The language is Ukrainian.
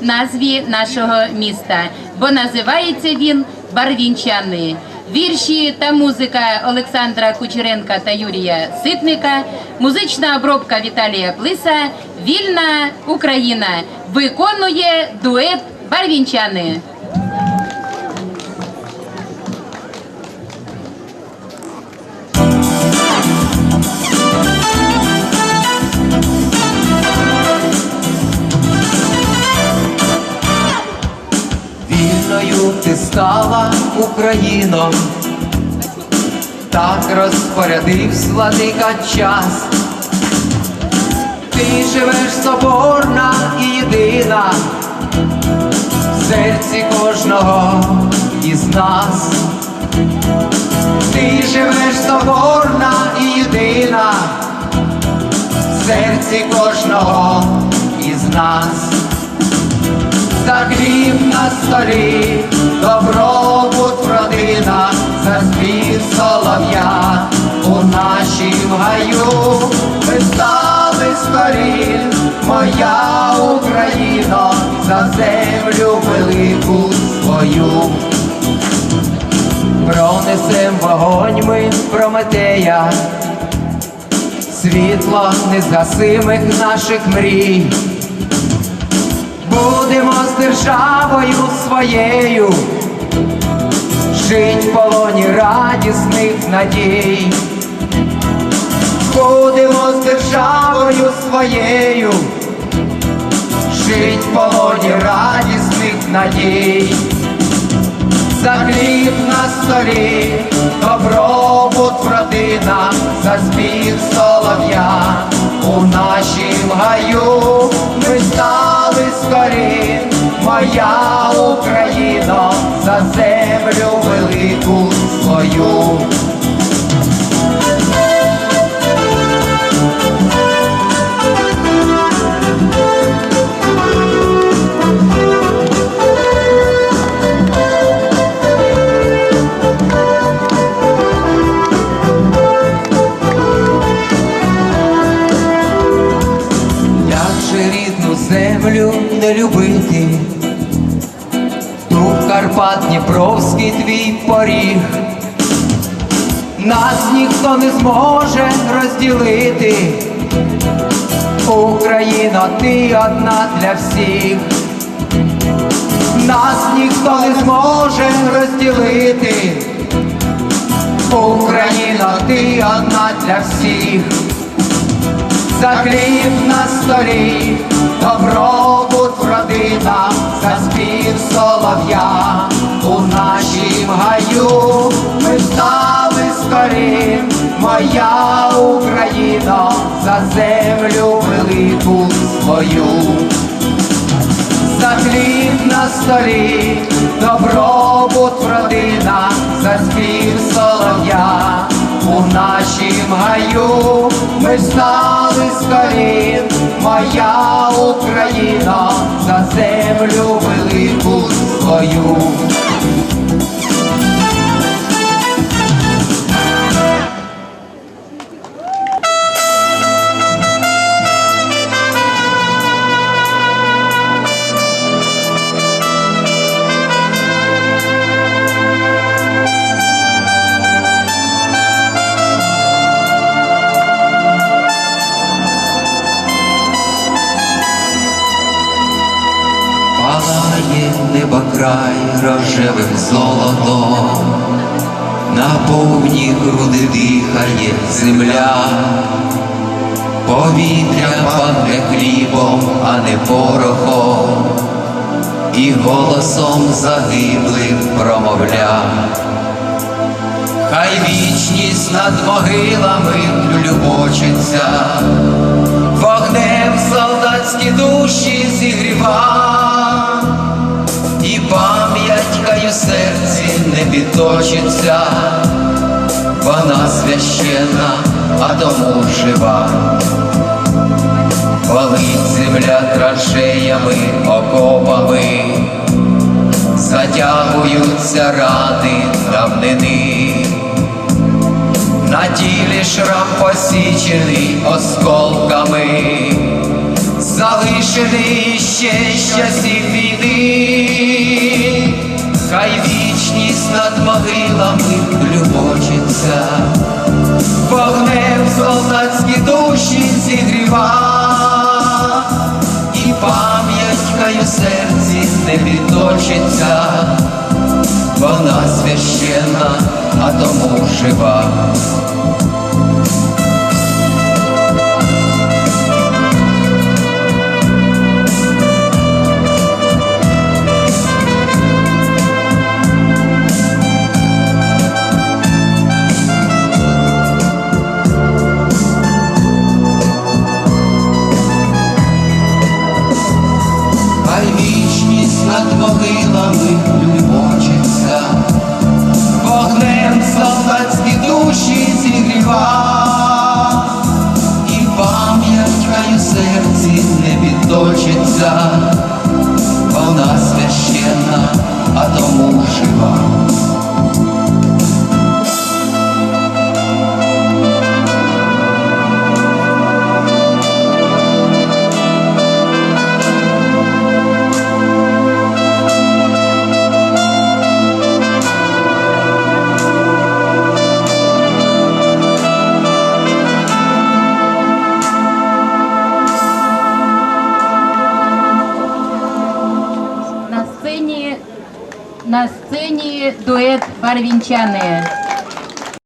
назві нашого міста, бо називається він Барвінчани. Вірші та музика Олександра Кучеренка та Юрія Ситника, музична обробка Віталія Плиса, Вільна Україна виконує дует Барвінчани. Україно, так розпорядився владика час. Ти живеш соборна і єдина в серці кожного із нас. Ти живеш соборна і єдина в серці кожного із нас за хліб на за землю велику свою. Пронесем вогонь ми Прометея, світло незгасимих наших мрій. Будемо з державою своєю, жить в полоні радісних надій. Будемо з державою своєю, жить в полоні радісних надій. За на столі, добробут землю не любити, Тут Карпат Дніпровський твій поріг, нас ніхто не зможе розділити. Україна, ти одна для всіх, нас ніхто не зможе розділити. Україна, ти одна для всіх за хліб на столі, добробут родина, за спів солов'я. У нашім гаю ми встали з моя Україно, за землю велику свою. За хліб на столі, добробут родина, за спів солов'я. У нашім гаю ми стали з колін, моя Україна, за землю велику свою. Неба край рожевим золотом, на повні груди дихає земля, повітря пахне хлібом, а не порохом, і голосом загиблих промовля. Хай вічність над могилами любочиться, вогнем солдатські душі зігріва, серці не підточиться, вона священна, а тому жива. Болить земля траншеями, окопами, затягуються рани давнини. На тілі шрам посічений осколками, залишений ще часів війни, хай вічність над могилами любочиться, вогнем солдатські душі зігріва, і пам'ять хай у серці не відточиться, вона священна, а тому жива. Дует барвінчани.